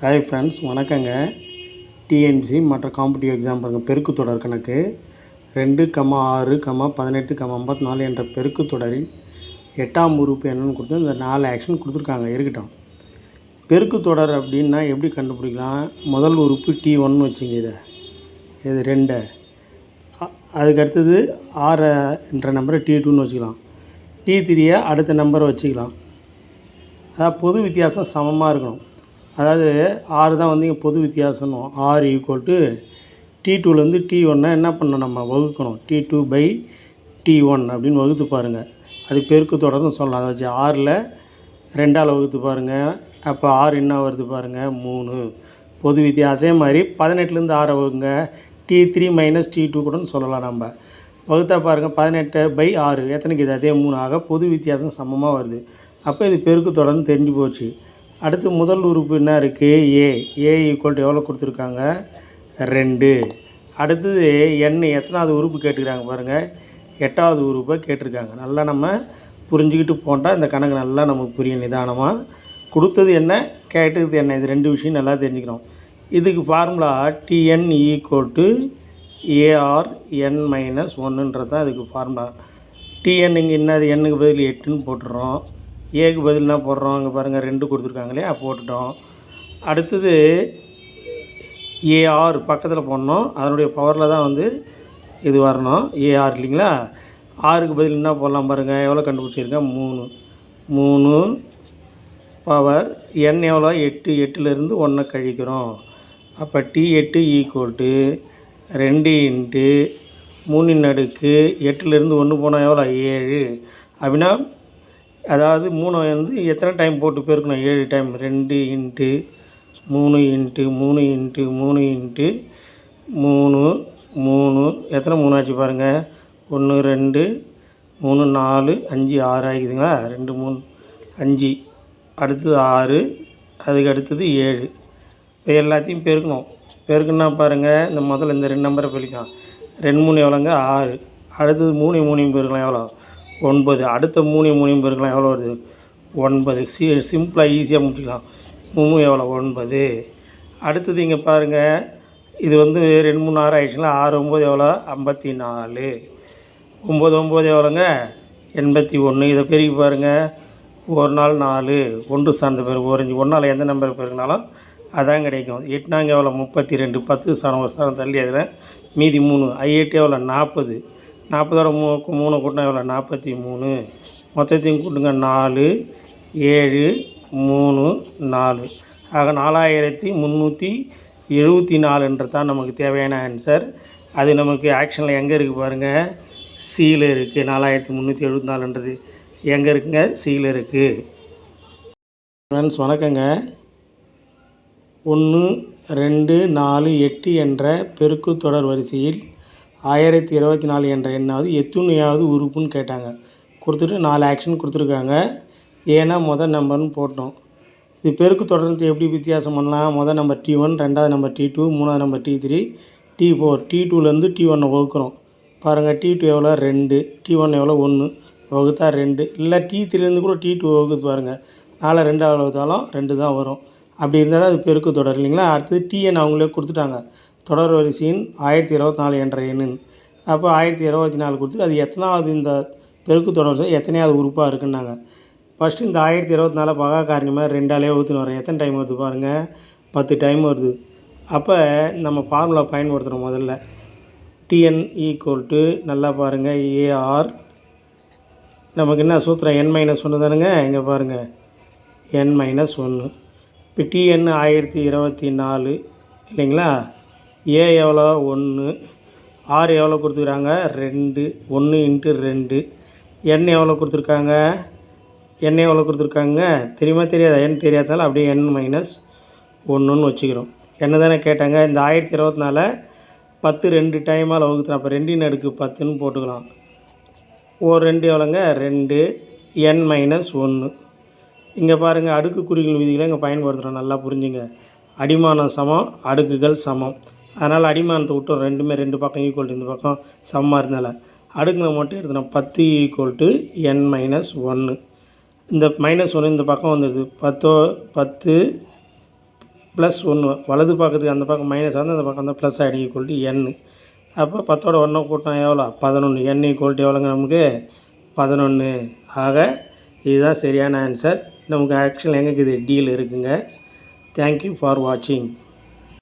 Hi friends வணக்கங்க. DNC மற்ற competitive exam பாருங்கள் பெருக்கு தொடர் கணக்கு. ரெண்டு கமா ஆறு கமா பதினெட்டு கமா ஐம்பத்தி நாலு என்ற பெருக்கு தொடரின் எட்டாம் உறுப்பு என்னென்னு கொடுத்து இந்த நாலு ஆக்ஷன் கொடுத்துருக்காங்க இருக்கட்டும் பெருக்கு தொடர் அப்படின்னா எப்படி கண்டுபிடிக்கலாம்? முதல் உறுப்பு டி ஒன்னு வச்சுங்க இதை. இது ரெண்டு. அ- அதுக்கு அடுத்தது ஆறு என்ற நம்பரை டி டூன்னு வச்சுக்கலாம். டி த்ரீயை அடுத்த நம்பரை வச்சுக்கலாம். அதாவது பொது வித்தியாசம் சமமாக இருக்கணும். அதாவது ஆறு தான் வந்து இங்கே பொது வித்தியாசம் ஆறு ஈக்குவல் டு டி டூலேருந்து டி ஒன்னை என்ன பண்ணணும் நம்ம? வகுக்கணும். T two by T one அப்படின்னு வகுத்து பாருங்கள் அது பெருக்கு தொடர்ந்து சொல்லலாம். அதை வச்சு ஆறில் ரெண்டால் வகுத்து பாருங்கள் அப்போ ஆறு என்ன வருது பாருங்கள் மூணு. பொது வித்தியாசம் அதே மாதிரி பதினெட்டுலேருந்து ஆறை வகுங்க. T three minus T two கூடன்னு சொல்லலாம் நம்ம. வகுத்தா பாருங்கள் பதினெட்டு பை ஆறு. எத்தனைக்கு இது? அதே மூணு. ஆக பொது வித்தியாசம் சமமாக வருது. அப்போ இது பெருக்கு தொடர்ந்து தெரிஞ்சு போச்சு. அடுத்து முதல் உறுப்பு என்ன இருக்குது ஏ ஏ ஈக்குவல் எவ்வளோ கொடுத்துருக்காங்க? ரெண்டு. அடுத்தது எண் எத்தனாவது உறுப்பு கேட்டுக்கிறாங்க பாருங்கள் எட்டாவது உறுப்பை கேட்டிருக்காங்க. நல்லா நம்ம புரிஞ்சுக்கிட்டு போட்டால் இந்த கணக்கு நல்லா நமக்கு புரியும் நிதானமாக கொடுத்தது என்ன? கேட்டது என்ன? இது ரெண்டு விஷயம் நல்லா தெரிஞ்சுக்கிறோம் இதுக்கு formula TN equal to AR N minus ஒன்றுன்றது தான் இதுக்கு ஃபார்முலா டிஎன் இங்கே என்னது? எண்ணுக்கு பதில் எட்டுன்னு போட்டுடுறோம். ஏக்கு பதில் என்ன போடுறோம் அங்கே பாருங்கள் ரெண்டு கொடுத்துருக்காங்களே போட்டுட்டோம். அடுத்தது ஏஆர் பக்கத்தில் போடணும். அதனுடைய பவரில் தான் வந்து இது வரணும். ஏஆர் இல்லைங்களா? ஆறுக்கு பதில் என்ன போடலாம் பாருங்கள் எவ்வளோ கண்டுபிடிச்சிருக்கேன்? மூணு. மூணு பவர் என் எவ்வளோ எட்டு. எட்டுலேருந்து ஒன்றை கழிக்கிறோம். அப்போ டி எட்டு ஈக்குவல் டு ரெண்டு இன்ட்டு மூணின் அடுக்கு எட்டுலேருந்து ஒன்று போனால் எவ்வளோ ஏழு. அப்படின்னா அதாவது மூணு வந்து எத்தனை டைம் போட்டு பெருக்கணும்? ஏழு டைம் ரெண்டு இன்ட்டு மூணு இன்ட்டு மூணு இன்ட்டு மூணு இன்ட்டு மூணு மூணு. எத்தனை மூணு ஆச்சு பாருங்கள் ஒன்று ரெண்டு மூணு நாலு அஞ்சு ஆறு ஆகிக்குதுங்களா? ரெண்டு மூணு அஞ்சு. அடுத்தது ஆறு அதுக்கு அடுத்தது ஏழு. இப்போ எல்லாத்தையும் பெருக்கணும். பெருக்குன்னா பாருங்கள் இந்த முதல்ல இந்த ரெண்டு நம்பரை பெருக்கலாம் ரெண்டு மூணு எவ்வளோங்க? ஆறு. அடுத்தது மூணு மூணையும் பெருக்கலாம். எவ்வளோ? ஒன்பது. அடுத்த மூணு மூணையும் பெருக்கலாம் எவ்வளோ வருது? ஒன்பது. சி சிம்பிளாக ஈஸியாக முடிச்சுக்கலாம். மூணு எவ்வளோ ஒன்பது. அடுத்தது இங்கே பாருங்கள் இது வந்து ரெண்டு மூணு ஆறு ஆயிடுச்சுங்களா? ஆறு ஒம்பது எவ்வளோ? ஐம்பத்தி நாலு. ஒம்பது ஒம்பது எவ்வளோங்க? எண்பத்தி ஒன்று. இதை பெருகி பாருங்கள் ஒரு நாள் நாலு. ஒன்று சார்ந்த பேர் ஒரு நாள் எந்த நம்பர் பெருக்கினாலும் அதான் கிடைக்கும். எட்டுனாங்க எவ்வளோ? முப்பத்தி ரெண்டு. பத்து சாணம் ஒரு சாணம் தள்ளி அதில். மீதி மூணு. ஐ எட்டு எவ்வளோ? நாற்பது. நாற்பதோட மூ மூணு கூட்டினா எவ்வளோ? நாற்பத்தி மூணு. மொத்தத்தையும் கூட்டுங்க. நாலு ஏழு மூணு நாலு. ஆக நாலாயிரத்தி முந்நூற்றி எழுபத்தி நாலுன்றது தான் நமக்கு தேவையான ஆன்சர் அது நமக்கு ஆக்ஷனில் எங்கே இருக்குது பாருங்கள் சியில் இருக்குது நாலாயிரத்தி முந்நூற்றி எழுபத்தி நாலுன்றது. எங்கே இருக்குங்க? சியில் இருக்குது ஃப்ரெண்ட்ஸ் வணக்கங்க. ஒன்று ரெண்டு நாலு எட்டு என்ற பெருக்கு தொடர் வரிசையில் ஆயிரத்தி இருபத்தி நாலு என்ற எண்ணாவது எத்துணையாவது உறுப்புன்னு கேட்டாங்க. கொடுத்துட்டு நாலு ஆக்ஷன் கொடுத்துருக்காங்க. ஏன்னா முதல் நம்பர்னு போட்டோம். இது பெருக்கு தொடர்ந்து எப்படி வித்தியாசம் பண்ணலாம்? முதல் நம்பர் டி ஒன் ரெண்டாவது நம்பர் டி டூ மூணாவது number T three T four T டூலேருந்து டி ஒன்னை வகுக்கிறோம். பாருங்கள் டி டூ எவ்வளோ? ரெண்டு. டி ஒன் எவ்வளோ? ஒன்று வகுத்தா ரெண்டு. இல்லை டி த்ரீலேருந்து கூட டி டூ வகுத்து பாருங்கள் நாலு ரெண்டாவது வகுத்தாலும் ரெண்டு தான் வரும். அப்படி இருந்தால் தான் அது பெருக்கு தொடர் இல்லைங்களா? அடுத்தது டிஎன் அவங்களே கொடுத்துட்டாங்க. தொடர் வரிசையின் ஆயிரத்தி இருபத்தி நாலு என்ற எண்ணுன்னு அப்போ ஆயிரத்தி இருபத்தி நாலு கொடுத்து அது எத்தனாவது இந்த பெருக்கு தொடர் எத்தனையாவது உறுப்பாக இருக்குன்னாங்க. ஃபஸ்ட்டு இந்த ஆயிரத்தி இருபத்தி நாலு பகா காரணமாக ரெண்டாலே ஊற்றுன்னு வரேன் எத்தனை டைம் வருது பாருங்கள் பத்து டைம் வருது. அப்போ நம்ம ஃபார்முலா பயன்படுத்துகிறோம் முதல்ல. டிஎன் ஈக்குவல் டு நல்லா பாருங்கள் ஏஆர் நமக்கு என்ன சூத்திரம்? என் மைனஸ் ஒன்று தானுங்க. இங்கே பாருங்கள் என் மைனஸ் ஒன்று இப்போ டிஎன் ஆயிரத்தி இருபத்தி நாலு இல்லைங்களா? ஏ எவ்வளோ? ஒன்று. ஆறு எவ்வளோ கொடுத்துருக்காங்க? ரெண்டு. ஒன்று இன்ட்டு ரெண்டு. என் எவ்வளோ கொடுத்துருக்காங்க? என் எவ்வளோ கொடுத்துருக்காங்க? தெரியுமா தெரியாதா? என் தெரியாதனால அப்படியே என் மைனஸ் ஒன்றுன்னு வச்சுக்கிறோம். என்ன தானே கேட்டாங்க? இந்த ஆயிரத்தி இருபத்தினால பத்து ரெண்டு டைமால் வகுத்துறோம். அப்போ ரெண்டின் அடுக்கு பத்துன்னு போட்டுக்கலாம். ஒரு ரெண்டு எவ்வளோங்க? ரெண்டு. என் மைனஸ் ஒன்று. இங்கே பாருங்கள் அடுக்கு குறிகள் விதிகளை இங்கே பயன்படுத்துகிறோம் நல்லா புரிஞ்சுங்க. அடிமானம் சமம் அடுக்குகள் சமம். அதனால் அடிமானத்தை விட்டோம். ரெண்டுமே ரெண்டு பக்கம் ஈக்குவல் இந்த பக்கம் சமமாக இருந்தால அடுக்குனை மட்டும் எடுத்துனோம் பத்து ஈக்குவல் டு என் மைனஸ் ஒன்று இந்த மைனஸ் ஒன்று இந்த பக்கம் வந்துடுது பத்தோ பத்து ப்ளஸ் ஒன்று வலது பக்கத்துக்கு அந்த பக்கம் மைனஸ் வந்து அந்த பக்கம் வந்து ப்ளஸ் ஆகிடும் ஈக்குவல் டு என் அப்போ பத்தோட ஒன்றை கூட்டினா எவ்வளோ பதினொன்று என் ஈக்குவல் டு எவ்வளோங்க நமக்கு? பதினொன்று ஆக இதுதான் சரியான ஆன்சர் நமக்கு ஆக்சுவல் எங்கே இருக்குது? டீல் இருக்குங்க. தேங்க்யூ ஃபார் வாட்சிங்